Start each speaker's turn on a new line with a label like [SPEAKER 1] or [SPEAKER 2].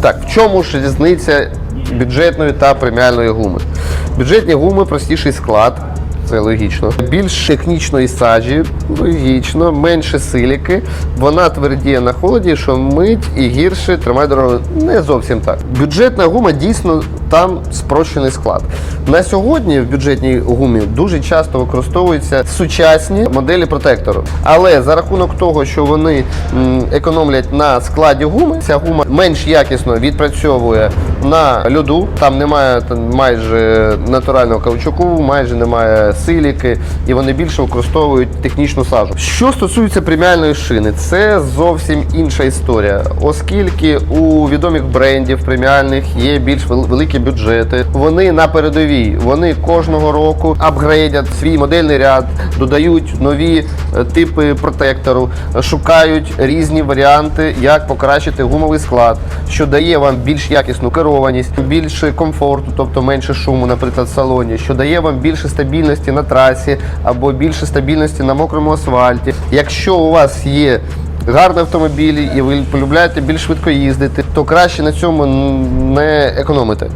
[SPEAKER 1] Так, в чому ж різниця бюджетної та преміальної гуми? Бюджетні гуми простіший склад. Це логічно. Більш технічної сажі, логічно, менше силіки. Вона твердіє на холоді, що мить і гірше тримає дорогу. Не зовсім так. Бюджетна гума дійсно там спрощений склад. На сьогодні в бюджетній гумі дуже часто використовуються сучасні моделі протектору. Але за рахунок того, що вони економлять на складі гуми, ця гума менш якісно відпрацьовує на льоду. Там немає там, майже натурального каучуку, майже немає силіки, і вони більше використовують технічну сажу. Що стосується преміальної шини, це зовсім інша історія, оскільки у відомих брендів преміальних є більш вел- великі бюджети. Вони на передовій, вони кожного року апгрейдять свій модельний ряд, додають нові е, типи протектору, шукають різні варіанти, як покращити гумовий склад, що дає вам більш якісну керованість, більше комфорту, тобто менше шуму, наприклад, в салоні, що дає вам більше стабільності на трасі або більше стабільності на мокрому асфальті. Якщо у вас є гарні автомобілі і ви полюбляєте більш швидко їздити, то краще на цьому не економити.